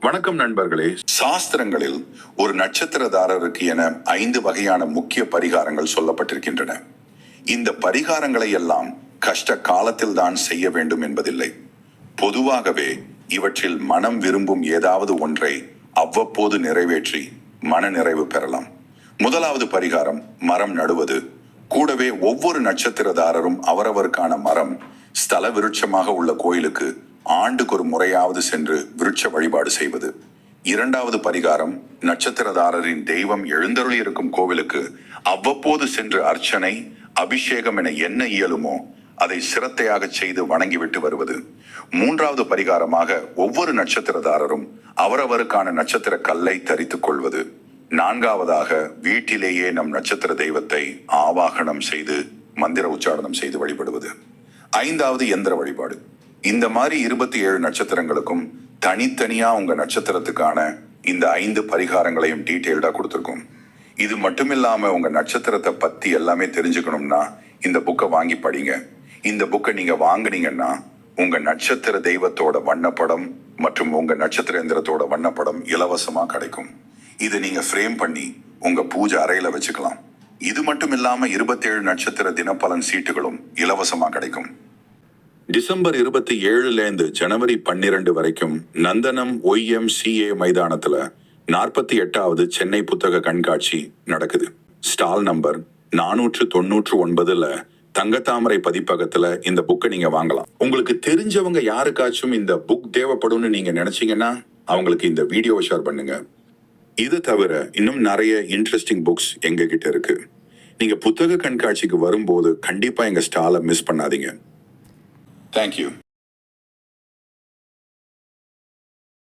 வணக்கம் நண்பர்களே. சாஸ்திரங்களில் ஒரு நட்சத்திரதாரருக்கு என ஐந்து வகையான முக்கிய பரிகாரங்கள் சொல்லப்பட்டிருக்கின்றன. இந்த பரிகாரங்களை எல்லாம் கஷ்ட காலத்தில் தான் செய்ய வேண்டும் என்பதில்லை. பொதுவாகவே இவற்றில் மனம் விரும்பும் ஏதாவது ஒன்றை அவ்வப்போது நிறைவேற்றி மன நிறைவு பெறலாம். முதலாவது பரிகாரம் மரம் நடுவது. கூடவே ஒவ்வொரு நட்சத்திரதாரரும் அவரவருக்கான மரம் ஸ்தல விருட்சமாக உள்ள கோயிலுக்கு ஆண்டுக்கு ஒரு முறையாவது சென்று விருட்ச வழிபாடு செய்வது. இரண்டாவது பரிகாரம் நட்சத்திரதாரரின் தெய்வம் எழுந்தருளி இருக்கும் கோவிலுக்கு அவ்வப்போது சென்று அர்ச்சனை அபிஷேகம் என என்ன இயலுமோ அதை சிரத்தையாக செய்து வணங்கிவிட்டு வருவது. மூன்றாவது பரிகாரமாக ஒவ்வொரு நட்சத்திரதாரரும் அவரவருக்கான நட்சத்திர கல்லை தரித்துக் கொள்வது. நான்காவதாக வீட்டிலேயே நம் நட்சத்திர தெய்வத்தை ஆவாகனம் செய்து மந்திர உச்சாரணம் செய்து வழிபடுவது. ஐந்தாவது எந்திர வழிபாடு. இந்த மாதிரி இருபத்தி ஏழு நட்சத்திரங்களுக்கும் தனித்தனியா உங்க நட்சத்திரத்துக்கான இந்த ஐந்து பரிகாரங்களையும் டீட்டெயில்டா கொடுத்துருக்கோம். இது மட்டும் இல்லாம உங்க நட்சத்திரத்தை பத்தி எல்லாமே தெரிஞ்சுக்கணும்னா இந்த புக்கை வாங்கி படிங்க. இந்த புக்கை நீங்க வாங்கினீங்கன்னா உங்க நட்சத்திர தெய்வத்தோட வண்ணப்படம் மற்றும் உங்க நட்சத்திர எந்திரத்தோட வண்ணப்படம் இலவசமா கிடைக்கும். இது நீங்க ஃப்ரேம் பண்ணி உங்க பூஜை அறையில வச்சுக்கலாம். இது மட்டும் இல்லாம இருபத்தேழு நட்சத்திர தினப்பலன் சீட்டுகளும் இலவசமா கிடைக்கும். டிசம்பர் இருபத்தி ஏழுலேருந்து ஜனவரி பன்னிரண்டு வரைக்கும் நந்தனம் ஒய்எம்சிஏ மைதானத்துல நாற்பத்தி எட்டாவது சென்னை புத்தக கண்காட்சி நடக்குது. ஸ்டால் நம்பர் நானூற்று தொண்ணூற்று ஒன்பதுல தங்கத்தாமரை பதிப்பகத்துல இந்த புக்கை நீங்க வாங்கலாம். உங்களுக்கு தெரிஞ்சவங்க யாருக்காச்சும் இந்த புக் தேவைப்படும்னு நீங்க நினைச்சீங்கன்னா அவங்களுக்கு இந்த வீடியோவை ஷேர் பண்ணுங்க. இது தவிர இன்னும் நிறைய இன்ட்ரெஸ்டிங் புக்ஸ் எங்ககிட்ட இருக்கு. நீங்க புத்தக கண்காட்சிக்கு வரும்போது கண்டிப்பா எங்க ஸ்டாலை மிஸ் பண்ணாதீங்க. Thank you.